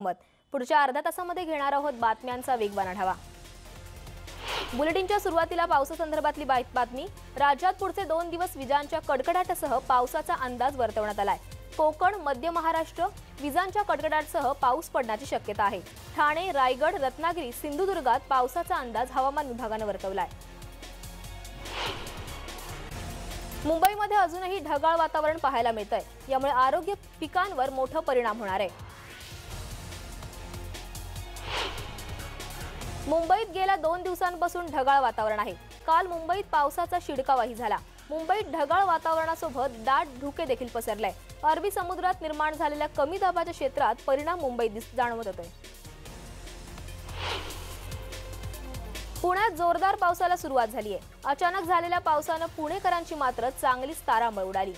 मत. पुढच्या अर्ध्या तासामध्ये घेणार आहोत बातम्यांचा वेगवान आढावा. बुलेटिनच्या सुरुवातीला पावसासंदर्भातली बातमी राज्यात पुढचे दोन दिवस विजांच्या कडकडाटासह पावसाचा अंदाज वर्तवण्यात आलाय. कोकण मध्य महाराष्ट्र विजांच्या कडकडाटासह पाऊस पडण्याची शक्यता आहे. ठाणे रायगड रत्नागिरी सिंधुदुर्गात पावसाचा अंदाज हवामान विभागानं वर्तवलाय. मुंबईमध्ये अजूनही ढगाळ वातावरण पाहायला मिळतंय. यामुळे आरोग्य पिकांवर मोठा परिणाम होणार आहे. मुंबईत गेल्या दोन दिवसांपासून ढगाळ वातावरण आहे. काल मुंबईत पावसाचा शिडकावाही झाला. मुंबईत ढगाळ वातावरणासोबत दाट धुके देखील पसरले. अरबी समुद्रात निर्माण झालेल्या कमी दाबाच्या क्षेत्रात परिणाम मुंबईत दिस जाणवत होते. पुण्यात जोरदार पावसाला सुरुवात झाली आहे. अचानक झालेल्या पावसानं पुणेकरांची मात्र चांगलीच तारांबळ उडाली.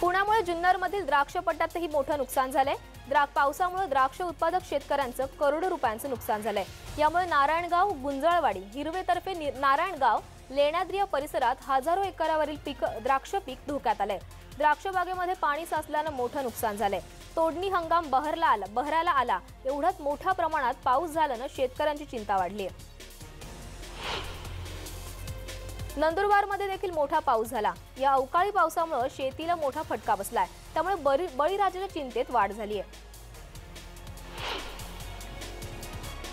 पुण्यामुळे जुन्नरमधील द्राक्ष पट्ट्यातही मोठं नुकसान झालंय. द्राक पावसामुळे द्राक्ष उत्पादक शेतकऱ्यांचं करोडो रुपयांचं नुकसान झालंय. यामुळे नारायणगाव गुंजळवाडी हिरवेतर्फे नि- नारायणगाव लेण्याद्रिया परिसरात हजारो एकरावरील पीक द्राक्ष पीक धोक्यात आलंय. द्राक्ष बागेमध्ये पाणी साचल्यानं मोठं नुकसान झालंय. तोडणी हंगाम बहरला आला बहरायला आला. एवढ्यात मोठ्या प्रमाणात पाऊस झाल्यानं शेतकऱ्यांची चिंता वाढली आहे नंदुरबारमध्ये देखील मोठा पाऊस झाला. या अवकाळी पावसामुळे शेतीला मोठा फटका बसलाय. त्यामुळे बळी बळीराजाच्या चिंतेत वाढ झाली आहे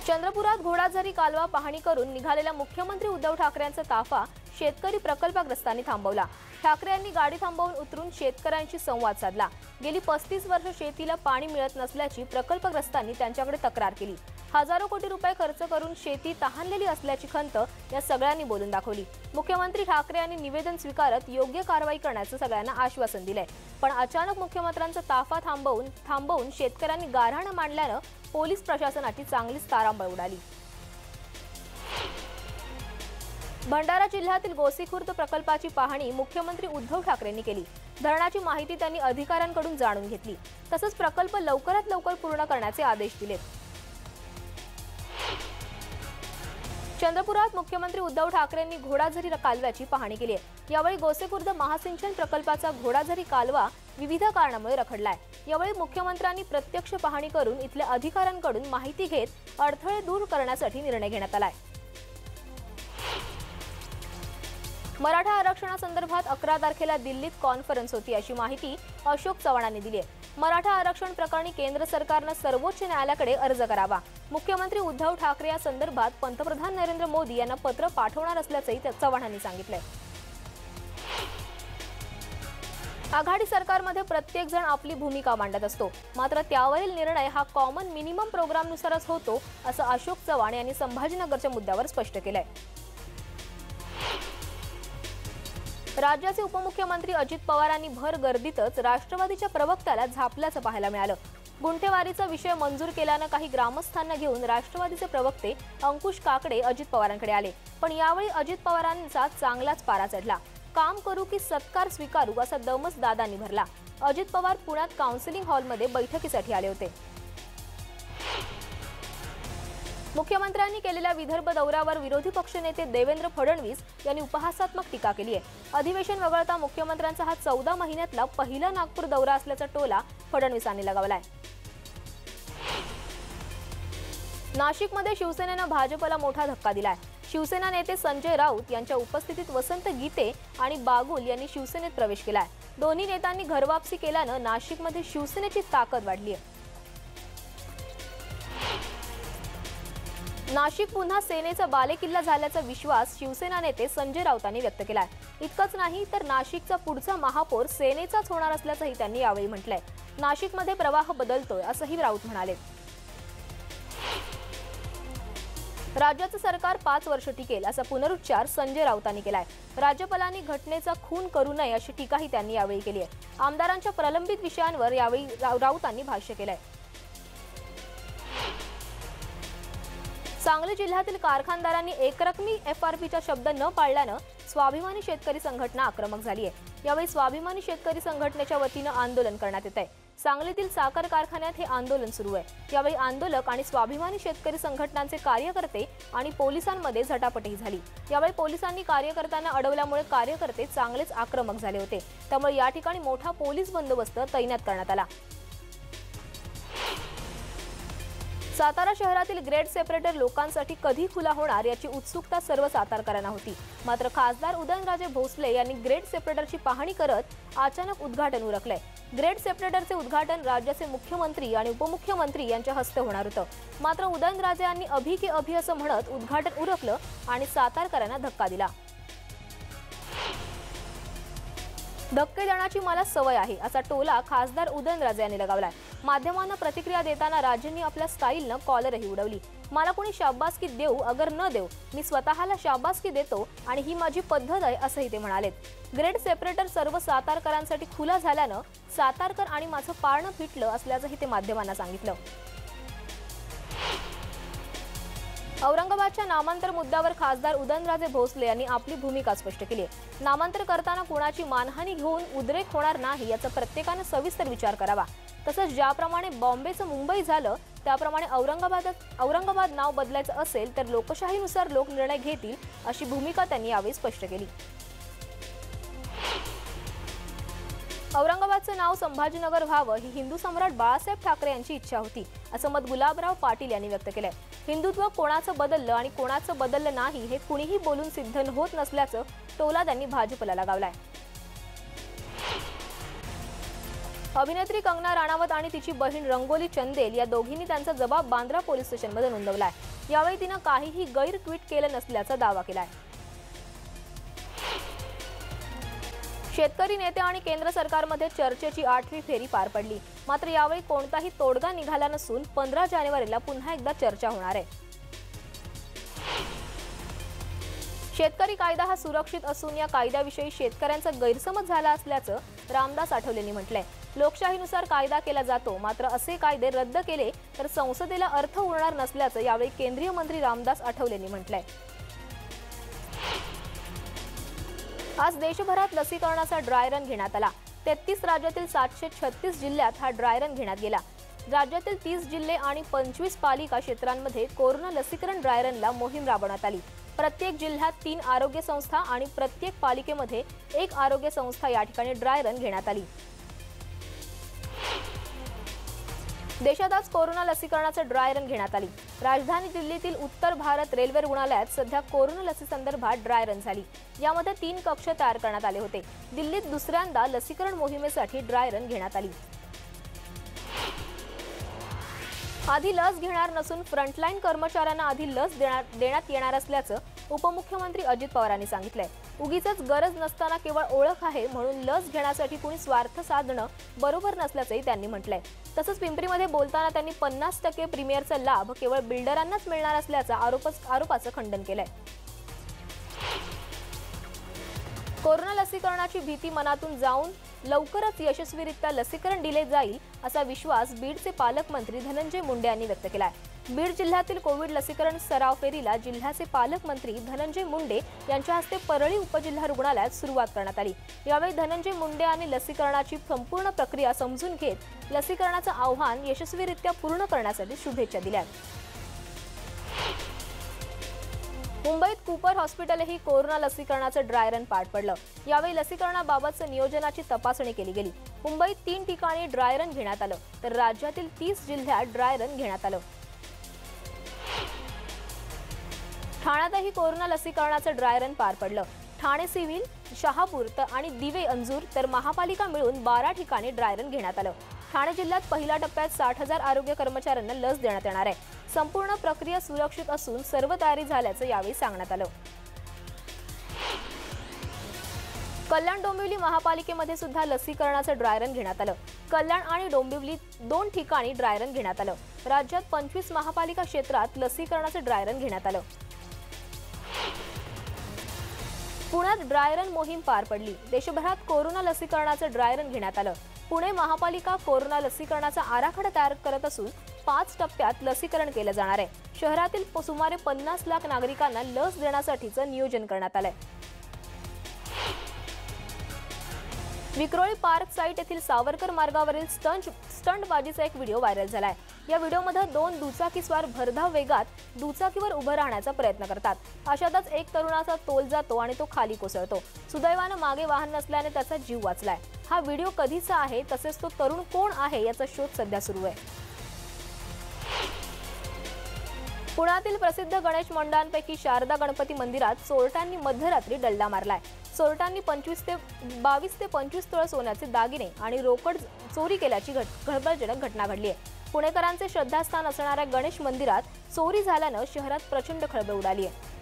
चंद्रपुरात घोडाझरी कालवा पाहणी करून निघालेला मुख्यमंत्री उद्धव ठाकरेंचा ताफा शेतकरी प्रकल्पग्रस्तांनी थांबवला. ठाकरे यांनी गाडी थांबवून उतरून शेतकऱ्यांशी संवाद साधला. गेली पस्तीस वर्ष शेतीला पाणी मिळत नसल्याची प्रकल्पग्रस्तांनी त्यांच्याकडे तक्रार केली. हजारो कोटी रुपये खर्च करून शेती तहानलेली असल्याची खंत या सगळ्यांनी बोलून दाखवली. मुख्यमंत्री ठाकरे यांनी निवेदन स्वीकारत योग्य कारवाई करण्याचं सगळ्यांना आश्वासन दिलंय. पण अचानक मुख्यमंत्र्यांचा ताफा थांबवून थांबवून शेतकऱ्यांनी गारहाणं मांडल्यानं पोलीस प्रशासनाची चांगलीच तारांबळ उडाली. भंडारा जिल्ह्यातील गोसीखुर्द प्रकल्पाची पाहणी मुख्यमंत्री उद्धव ठाकरेंनी केली. धरणाची माहिती त्यांनी अधिकाऱ्यांकडून जाणून घेतली. तसंच प्रकल्प लवकरात लवकर पूर्ण करण्याचे आदेश दिलेत. चंद्रपुरात मुख्यमंत्री उद्धव ठाकरेंनी घोडाझरी कालव्याची पाहणी केली आहे. यावेळी गोसेखुर्द महासिंचन प्रकल्पाचा घोडाझरी कालवा विविध कारणामुळे रखडलाय. यावेळी मुख्यमंत्र्यांनी प्रत्यक्ष पाहणी करून इथल्या अधिकाऱ्यांकडून माहिती घेत अडथळे दूर करण्यासाठी निर्णय घेण्यात आलाय. मराठा आरक्षणासंदर्भात अकरा तारखेला दिल्लीत कॉन्फरन्स होती अशी माहिती अशोक चव्हाणांनी दिली आहे. मराठा आरक्षण प्रकरणी केंद्र सरकारनं सर्वोच्च न्यायालयाकडे अर्ज करावा. मुख्यमंत्री उद्धव ठाकरे या संदर्भात पंतप्रधान नरेंद्र मोदी यांना पत्र पाठवणार असल्याचंही चव्हाणांनी सांगितलंय. आघाडी सरकारमध्ये प्रत्येक जण आपली भूमिका मांडत असतो. मात्र त्यावरील निर्णय हा कॉमन मिनिमम प्रोग्रामनुसारच होतो असं अशोक चव्हाण यांनी संभाजीनगरच्या मुद्द्यावर स्पष्ट केलंय. राज्याचे उपमुख्यमंत्री अजित पवारांनी भर गर्दीतच राष्ट्रवादीच्या प्रवक्त्याला झापल्याचं पाहायला मिळालं. गुंठेवारीचा विषय मंजूर केल्यानं काही ग्रामस्थांना घेऊन राष्ट्रवादीचे प्रवक्ते अंकुश काकडे अजित पवारांकडे आले. पण यावेळी अजित पवारांचा चांगलाच पारा चढला. काम करू की सत्कार स्वीकारू असा दमच दादांनी भरला. अजित पवार पुण्यात काउन्सिलिंग हॉलमध्ये बैठकीसाठी आले होते. मुख्यमंत्र्यांनी केलेल्या विदर्भ दौऱ्यावर विरोधी पक्षनेते देवेंद्र फडणवीस यांनी उपहासात्मक टीका केली आहे. अधिवेशन वगळता मुख्यमंत्र्यांचा हा चौदा महिन्यातला पहिला नागपूर दौरा असल्याचा टोला फडणवीसांनी लगावलाय. नाशिकमध्ये शिवसेनेनं भाजपला मोठा धक्का दिलाय. शिवसेना नेते संजय राऊत यांच्या उपस्थितीत वसंत गीते आणि बागुल यांनी शिवसेनेत प्रवेश केलाय. दोन्ही नेत्यांनी घरवापसी केल्यानं नाशिकमध्ये शिवसेनेची ताकद वाढली आहे नाशिक पुन्हा सेनेचा बालेकिल्ला झाल्याचा विश्वास शिवसेना नेते संजय राऊतांनी व्यक्त केलाय. इतकंच नाही तर नाशिकचा पुढचा महापौर सेनेचाच होणार असल्याचंही त्यांनी यावेळी म्हटलंय. नाशिकमध्ये प्रवाह बदलतोय असंही राऊत म्हणाले. राज्याचं सरकार पाच वर्ष टिकेल असा पुनरुच्चार संजय राऊतांनी केलाय. राज्यपालांनी घटनेचा खून करू नये अशी टीकाही त्यांनी यावेळी केली आहे. आमदारांच्या प्रलंबित विषयांवर यावेळी राऊतांनी भाष्य केलंय. सांगली जिल्ह्यातील कारखानदारांनी एकरकमी एफ आर पीचा शब्द न पाळल्यानं स्वाभिमानी शेतकरी संघटना आक्रमक झाली आहे. यावेळी स्वाभिमानी शेतकरी संघटनेच्या वतीनं आंदोलन करण्यात येत आहे सांगलीतील साखर कारखान्यात हे आंदोलन सुरू आहे. यावेळी आंदोलक आणि स्वाभिमानी शेतकरी संघटनांचे कार्यकर्ते आणि पोलिसांमध्ये झटापटी झाली. यावेळी पोलिसांनी कार्यकर्त्यांना अडवल्यामुळे कार्यकर्ते चांगलेच आक्रमक झाले होते. त्यामुळे या ठिकाणी मोठा पोलीस बंदोबस्त तैनात करण्यात आला. सातारा शहरातील ग्रेड सेपरेटर लोकांसाठी कधी खुला होणार याची उत्सुकता सर्व सातारकरांना होती. मात्र खासदार उदयनराजे भोसले यांनी ग्रेड सेपरेटरची पाहणी करत अचानक उद्घाटन उरकलंय. ग्रेड सेपरेटरचे उद्घाटन राज्याचे मुख्यमंत्री आणि उपमुख्यमंत्री यांच्या हस्ते होणार होतं. मात्र उदयनराजे यांनी अभि के अभि असं म्हणत उद्घाटन उरकलं आणि सातारकरांना धक्का दिला. धक्के देण्याची मला सवय आहे असा टोला खासदार उदयनराजे यांनी लगावलाय. माध्यमांना प्रतिक्रिया देताना राजेंनी आपल्या स्टाईलनं कॉलरही उडवली. मला कोणी शाबासकी देऊ अगर न देऊ मी स्वतःला शाबासकी देतो आणि ही माझी पद्धत आहे असंही ते म्हणालेत. ग्रेड सेपरेटर सर्व सातारकरांसाठी खुला झाल्यानं सातारकर आणि माझं पाळणं फिटलं असल्याचंही ते माध्यमांना सांगितलं. औरंगाबादच्या नामांतर मुद्द्यावर खासदार उदयनराजे भोसले यांनी आपली भूमिका स्पष्ट केली आहे. नामांतर करताना कुणाची मानहानी घेऊन उद्रेक होणार नाही याचा प्रत्येकानं सविस्तर विचार करावा. तसंच ज्याप्रमाणे बॉम्बेचं मुंबई झालं त्याप्रमाणे औरंगाबादात औरंगाबाद नाव बदलायचं असेल तर लोकशाहीनुसार लोक निर्णय घेतील अशी भूमिका त्यांनी यावेळी स्पष्ट केली. औरंगाबादचं नाव संभाजीनगर व्हावं ही हिंदू सम्राट बाळासाहेब ठाकरे यांची इच्छा होती असं मत गुलाबराव पाटील यांनी व्यक्त केलंय. हिंदुत्व कोणाचं बदललं आणि कोणाचं बदललं नाही हे कुणीही बोलून सिद्ध होत नसल्याचं टोला त्यांनी भाजपला लगावलाय. अभिनेत्री कंगना राणावत आणि तिची बहीण रंगोली चंदेल या दोघींनी त्यांचा जबाब बांद्रा पोलीस स्टेशनमध्ये नोंदवला आहे यावेळी तिनं काहीही गैर ट्विट केलं नसल्याचा दावा केला आहे शेतकरी नेते आणि केंद्र सरकारमध्ये चर्चेची आठवी फेरी पार पडली. मात्र यावेळी कोणताही तोडगा निघाला नसून पंधरा जानेवारीला पुन्हा एकदा चर्चा होणार आहे. शेतकरी कायदा हा सुरक्षित असून या कायद्याविषयी शेतकऱ्यांचा गैरसमज झाला असल्याचं रामदास आठवलेंनी म्हटलंय. लोकशाहीनुसार कायदा केला जातो मात्र असे कायदे रद्द केले तर संसदेला अर्थ उरणार नसल्याचं यावेळी केंद्रीय मंत्री रामदास आठवलेंनी म्हटलंय. आज देशभरात लसीकरणाचा ड्राय रन घेण्यात आला. तेहतीस राज्यातील सातशे छत्तीस जिल्ह्यात हा ड्राय रन घेण्यात गेला. राज्यातील तीस जिल्हे आणि पंचवीस पालिका क्षेत्रांमध्ये कोरोना लसीकरण ड्राय रनला मोहीम राबवण्यात आली. प्रत्येक जिल्ह्यात तीन आरोग्य संस्था आणि प्रत्येक पालिकेमध्ये एक आरोग्य संस्था या ठिकाणी ड्राय रन घेण्यात आली. देशात आज कोरोना लसीकरणाचं ड्राय रन घेण्यात आली. राजधानी दिल्लीतील उत्तर भारत रेल्वे रुग्णालयात सध्या कोरोना लसीसंदर्भात ड्राय रन झाली. यामध्ये तीन कक्ष तयार करण्यात आले होते. दिल्लीत दुसऱ्यांदा लसीकरण मोहिमेसाठी ड्राय रन घेण्यात आली. आधी लस घेणार नसून फ्रंटलाईन कर्मचाऱ्यांना आधी लस देण्यात येणार असल्याचं उपमुख्यमंत्री अजित पवारांनी सांगितलंय. उगीच गरज नसताना केवळ ओळख आहे म्हणून लस घेण्यासाठी कुणी स्वार्थ साधणं बरोबर नसल्याचंही त्यांनी म्हटलंय. तसंच पिंपरीमध्ये बोलताना त्यांनी पन्नास टक्के प्रीमियरचा लाभ केवळ बिल्डरांनाच मिळणार असल्याचं आरोपाचं खंडन केलंय. कोरोना लसीकरणाची भीती मनातून जाऊन लवकरच यशस्वीरित्या लसीकरण दिले जाईल असा विश्वास बीडचे पालकमंत्री धनंजय मुंडे यांनी व्यक्त केला आहे बीड जिल्ह्यातील कोविड लसीकरण सराव फेरीला जिल्ह्याचे पालकमंत्री धनंजय मुंडे यांच्या हस्ते परळी उपजिल्हा रुग्णालयात सुरुवात करण्यात आली. यावेळी धनंजय मुंडे यांनी लसीकरणाची संपूर्ण प्रक्रिया समजून घेत लसीकरणाचं आव्हान यशस्वीरित्या पूर्ण करण्यासाठी शुभेच्छा दिल्या मुंबईत कुपर हॉस्पिटलही कोरोना लसीकरणाचं ड्राय रन पार पडलं. यावेळी लसीकरणाबाबतचं नियोजनाची तपासणी केली गेली. मुंबईत तीन ठिकाणी ड्राय रन घेण्यात आलं तर राज्यातील तीस जिल्ह्यात ड्राय रन घेण्यात आलं. ठाण्यातही कोरोना लसीकरणाचं ड्राय रन पार पडलं. ठाणे सिव्हिल शहापूर आणि दिवे अंजूर तर महापालिका मिळून बारा ठिकाणी ड्राय रन घेण्यात आलं. ठाणे जिल्ह्यात पहिल्या टप्प्यात साठ हजार आरोग्य कर्मचाऱ्यांना लस देण्यात येणार आहे. संपूर्ण प्रक्रिया सुरक्षित असून सर्व तयारी झाल्याचं यावेळी सांगण्यात आलं. कल्याण डोंबिवली महापालिकेमध्ये सुद्धा लसीकरणाचं ड्राय रन घेण्यात आलं. कल्याण आणि डोंबिवली दोन ठिकाणी ड्राय रन घेण्यात आलं. राज्यात पंचवीस महापालिका क्षेत्रात लसीकरणाचं ड्राय रन घेण्यात आलं. पुण्यात ड्राय रन मोहीम पार पडली. देशभरात कोरोना लसीकरणाचं ड्राय रन घेण्यात आलं. पुणे महापालिका कोरोना लसीकरणाचा आराखडा तयार करत असून पाच टप्प्यात लसीकरण केलं जाणार आहे. शहरातील सुमारे पन्नास लाख नागरिकांना लस देण्यासाठीचं नियोजन करण्यात आलंय. विक्रोळी पार्क साईट येथील सावरकर मार्गावरील स्टंट स्टंटबाजीचा एक व्हिडिओ व्हायरल झालाय. या व्हिडिओमध्ये दोन दुचाकीस्वार भरधाव वेगात दुचाकीवर उभं राहण्याचा प्रयत्न करतात. अशातच एक तरुणाचा तोल जातो आणि तो खाली कोसळतो. सुदैवानं मागे वाहन नसल्याने त्याचा जीव वाचलाय. हा व्हिडिओ कधीचा आहे? तसेच तो तरुण कोण आहे? याचा शोध सध्या सुरू आहे. पुण्यातील प्रसिद्ध गणेश मंडळांपैकी शारदा गणपती मंदिरात चोरट्यांनी मध्यरात्री डल्ला मारलाय. चोरट्यांनी पंचवीस ते बावीस ते पंचवीस तोळ सोन्याचे दागिने आणि रोकड चोरी केल्याची घट खळबळजनक घटना घडली आहे. पुणेकरांचे श्रद्धास्थान असणाऱ्या गणेश मंदिरात चोरी झाल्यानं शहरात प्रचंड खळबळ उडाली आहे.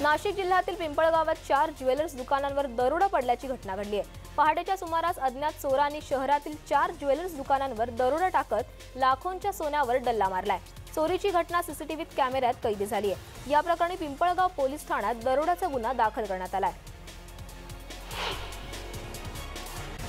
नाशिक जिल्ह्यातील पिंपळगावात चार ज्वेलर्स दुकानांवर दरोडा पडल्याची घटना घडली आहे. पहाटेच्या सुमारास अज्ञात चोरांनी शहरातील चार ज्वेलर्स दुकानांवर दरोडा टाकत लाखोंच्या सोन्यावर डल्ला मारलाय. चोरीची घटना सीसीटीव्हीत कॅमेऱ्यात कैद झाली आहे. या प्रकरणी पिंपळगाव पोलीस ठाण्यात दरोड्याचा गुन्हा दाखल करण्यात आला आहे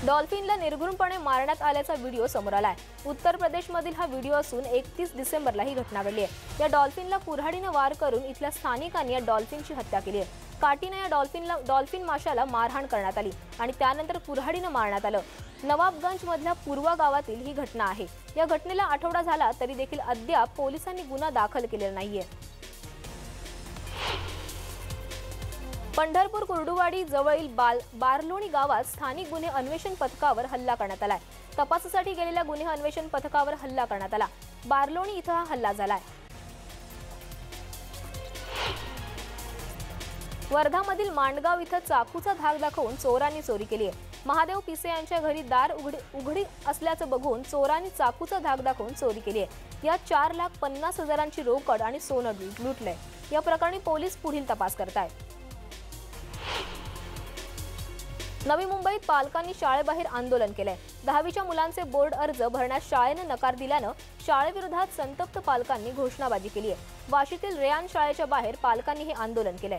डॉल्फिनला निर्घृणपणे मारण्यात आल्याचा व्हिडिओ समोर आला आहे उत्तर प्रदेशमधील हा व्हिडिओ असून एकतीस डिसेंबरला ही घटना घडली आहे. या डॉल्फिनला कुऱ्हाडीनं वार करून इथल्या स्थानिकांनी या डॉल्फिनची हत्या केली आहे. काटीनं या डॉल्फिनला डॉल्फिन माशाला मारहाण करण्यात आली आणि त्यानंतर कुऱ्हाडीनं मारण्यात आलं. नवाबगंज मधल्या पूर्वा गावातील ही घटना आहे. या घटनेला आठवडा झाला तरी देखील अद्याप पोलिसांनी गुन्हा दाखल केलेला नाहीये. पंढरपूर कुर्डुवाडी जवळील बाल बारलोणी गावात स्थानिक गुन्हे अन्वेषण पथकावर हल्ला करण्यात आलाय. तपासासाठी गेलेल्या गुन्हे अन्वेषण पथकावर हल्ला करण्यात आला. बारलोणी इथं हा हल्ला झालाय. वर्धामधील मांडगाव इथं चाकूचा धाक दाखवून चोरांनी चोरी केली आहे. महादेव पिसे यांच्या घरी दार उघडी उघडी असल्याचं बघून चोरांनी चाकूचा धाक दाखवून चोरी केली आहे. यात चार लाख पन्नास हजारांची रोकड आणि सोनं लुटलंय. या प्रकरणी पोलीस पुढील तपास करत आहेत नवी मुंबईत पालकांनी शाळेबाहेर आंदोलन केलंय. दहावीच्या मुलांचे बोर्ड अर्ज भरण्यास शाळेनं नकार दिल्यानं शाळेविरोधात संतप्त पालकांनी घोषणाबाजी केली आहे वाशीतील रेयान शाळेच्या बाहेर पालकांनी हे आंदोलन केलंय.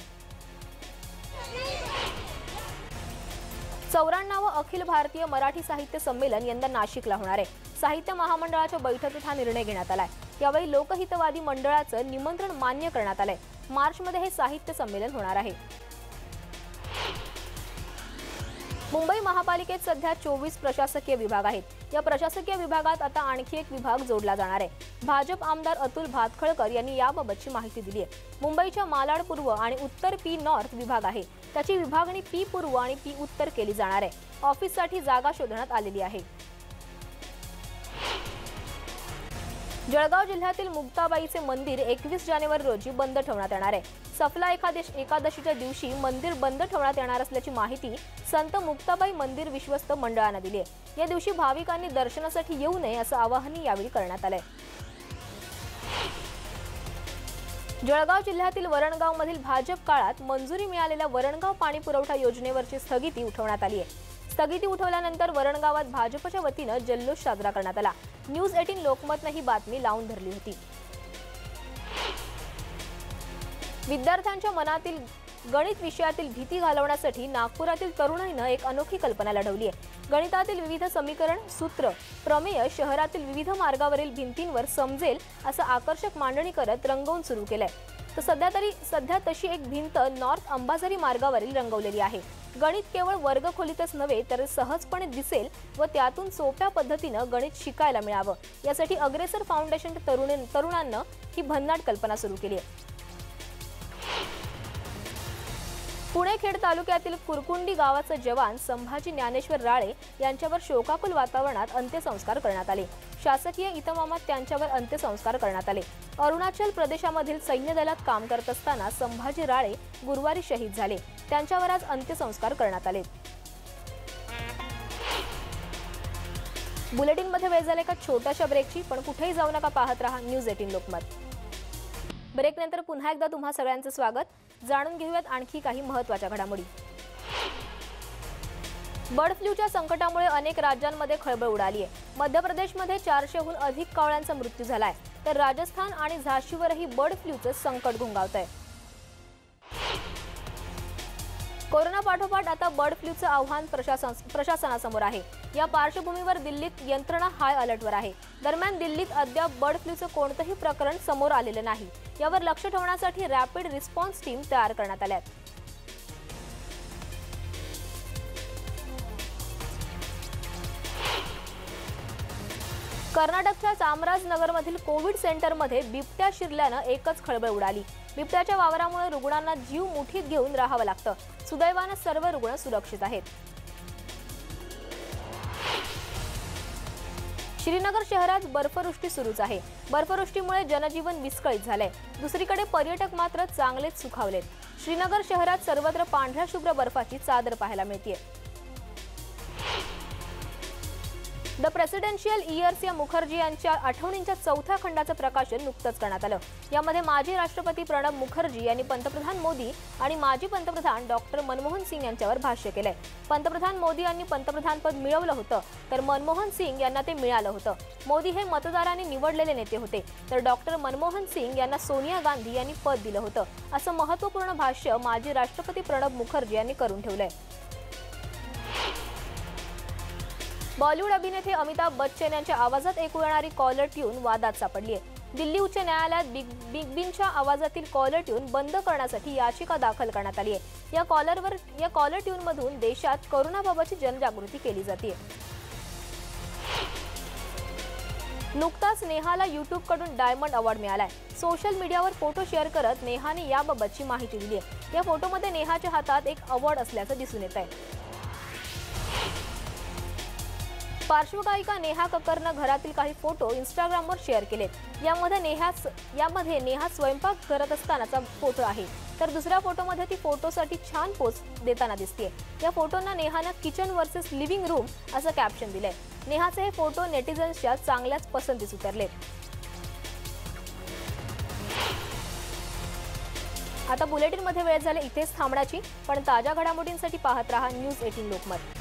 चौऱ्याण्णव अखिल भारतीय मराठी साहित्य संमेलन यंदा नाशिकला होणार आहे. साहित्य महामंडळाच्या बैठकीत हा निर्णय घेण्यात आलाय. यावेळी लोकहितवादी मंडळाचं निमंत्रण मान्य करण्यात आलंय. मार्चमध्ये हे साहित्य संमेलन होणार आहे. मुंबई महापालिकेत सध्या चोवीस प्रशासकीय विभाग आहेत. या प्रशासकीय विभागात आता आणखी एक विभाग जोडला जाणार आहे. भाजप आमदार अतुल भातखळकर यांनी याबाबतची माहिती दिली आहे. मुंबईच्या मालाड पूर्व आणि उत्तर पी नॉर्थ विभाग आहे. त्याची विभागणी पी पूर्व आणि पी उत्तर केली जाणार आहे. ऑफिससाठी जागा शोधण्यात आलेली आहे. जळगाव जिल्ह्यातील मुक्ताबाईचे मंदिर एकवीस जानेवारी रोजी बंद ठेवण्यात येणार आहे. सफला एकादश एकादशीच्या दिवशी मंदिर बंद ठेवण्यात येणार असल्याची माहिती संत मुक्ताबाई मंदिर विश्वस्त मंडळानं दिली आहे. या दिवशी भाविकांनी दर्शनासाठी येऊ नये असं आवाहनही यावेळी करण्यात आलंय. जळगाव जिल्ह्यातील वरणगावमधील भाजप काळात मंजुरी मिळालेल्या वरणगाव पाणी पुरवठा योजनेवरची स्थगिती उठवण्यात आली आहे. स्थगिती उठवल्यानंतर वरणगावात भाजपच्या वतीनं जल्लोष साजरा करण्यात आला. न्यूज एटीन लोकमतनं ही बातमी लावून धरली होती. विद्यार्थ्यांच्या मनातील गणित विषयातील भीती घालवण्यासाठी नागपुरातील तरुणाईनं एक अनोखी कल्पना लढवली आहे गणितातील विविध समीकरण सूत्र प्रमेय शहरातील विविध मार्गावरील भिंतींवर समजेल असं आकर्षक मांडणी करत रंगवून सुरू केलंय. तर सध्या तरी सध्या तशी एक भिंत नॉर्थ अंबाझरी मार्गावरील रंगवलेली आहे. गणित केवळ वर्गखोलीतच नव्हे तर सहजपणे दिसेल व त्यातून सोप्या पद्धतीनं गणित शिकायला मिळावं. यासाठी अग्रेसर फाउंडेशन तरुण तरुणांना ही भन्नाट कल्पना सुरू केली आहे. पुणे खेड तालुक्यातील कुरकुंडी गावाचा जवान संभाजी ज्ञानेश्वर राळे यांच्यावर शोकाकुल वातावरणात अंत्यसंस्कार करण्यात आले. शासकीय इतमामात त्यांच्यावर अंत्यसंस्कार करण्यात आले. अरुणाचल प्रदेशामधील सैन्य दलात काम करत असताना संभाजी राळे गुरुवारी शहीद झाले. त्यांच्यावर आज अंत्यसंस्कार करण्यात आले. बुलेटिनमध्ये वेळ झाले का छोट्याशा ब्रेकची पण कुठेही जाऊ नका पाहत रहा न्यूज एटीन लोकमत. ब्रेकनंतर पुन्हा एकदा तुम्हा सगळ्यांचं स्वागत. जाणून घेऊयात आणखी काही महत्त्वाच्या घडामोडी. बर्ड फ्लूच्या संकटामुळे अनेक राज्यांमध्ये खळबळ उडाली आहे. मध्य प्रदेशमध्ये चारशेहून अधिक कावळ्यांचा मृत्यू झालाय. तर राजस्थान आणि झाशीवरही बर्ड फ्लूचं संकट घुंगावत आहे कोरोना पाठोपाठ आता बर्ड फ्लूचं आव्हान प्रशासन प्रशासनासमोर आहे. या पार्श्वभूमीवर दिल्लीत यंत्रणा हाय अलर्टवर आहे. दरम्यान दिल्लीत अद्याप बर्ड फ्लूचं कोणतंही प्रकरण समोर आलेलं नाही. यावर लक्ष ठेवण्यासाठी रॅपिड रिस्पॉन्स टीम तयार करण्यात आल्या कर्नाटकच्या चामराजनगरमधील कोविड सेंटरमध्ये बिबट्या शिरल्यानं एकच खळबळ उडाली. बिबट्याच्या वावरामुळे रुग्णांना जीव मुठीत घेऊन राहावं लागतं. सुदैवानं सर्व रुग्ण सुरक्षित आहेत. श्रीनगर शहरात बर्फवृष्टी सुरूच आहे. बर्फवृष्टीमुळे जनजीवन विस्कळीत झालंय. दुसरीकडे पर्यटक मात्र चांगलेच सुखावलेत. श्रीनगर शहरात सर्वत्र पांढऱ्या शुभ्र बर्फाची चादर पाहायला मिळते द प्रेसिडेन्शियल इयर्स या मुखर्जी यांच्या आठवणींच्या चौथ्या खंडाचं प्रकाशन नुकतंच करण्यात आलं. यामध्ये माजी राष्ट्रपती प्रणब मुखर्जी यांनी पंतप्रधान मोदी आणि माजी पंतप्रधान डॉक्टर मनमोहन सिंग यांच्यावर भाष्य केलंय. पंतप्रधान मोदी यांनी पंतप्रधानपद मिळवलं होतं तर मनमोहन सिंग यांना ते मिळालं होतं. मोदी हे मतदारांनी निवडलेले नेते होते तर डॉक्टर मनमोहन सिंग यांना सोनिया गांधी यांनी पद दिलं होतं असं महत्त्वपूर्ण भाष्य माजी राष्ट्रपती प्रणब मुखर्जी यांनी करून ठेवलंय. बॉलिवूड अभिनेते अमिताभ बच्चन यांच्या आवाजात ऐकू येणारी कॉलर ट्यून वादात सापडली आहे. दिल्ली उच्च न्यायालयात बिग बिग बींच्या आवाजातील कॉलर ट्यून बंद करण्यासाठी याचिका दाखल करण्यात आली आहे. या कॉलरवर या कॉलर ट्यूनमधून देशात कोरोनाबाबतची जनजागृती केली जाते. नुकताच नेहाला कडून डायमंड अवॉर्ड मिळालाय. सोशल मीडियावर फोटो शेअर करत नेहाने याबाबतची माहिती दिली आहे. या फोटोमध्ये नेहाच्या हातात एक अवॉर्ड असल्याचं दिसून येत आहे. पार्श्वगायिका नेहा कक्करनं घरातील काही फोटो इंस्टाग्रामवर शेअर केलेत यामध्ये नेहा यामध्ये नेहा स्वयंपाक करत असतानाचा फोटो आहे. तर दुसऱ्या फोटोमध्ये ती फोटोसाठी छान पोस्ट देताना दिसते या फोटोंना नेहानं किचन वर्सेस लिव्हिंग रूम असं कॅप्शन दिलंय. नेहाचे हे फोटो नेटिझन्सच्या चांगल्याच पसंतीस उतरले. आता बुलेटिनमध्ये वेळ झाले इथेच थांबण्याची. पण ताज्या घडामोडींसाठी पाहत रहा न्यूज एटीन लोकमत.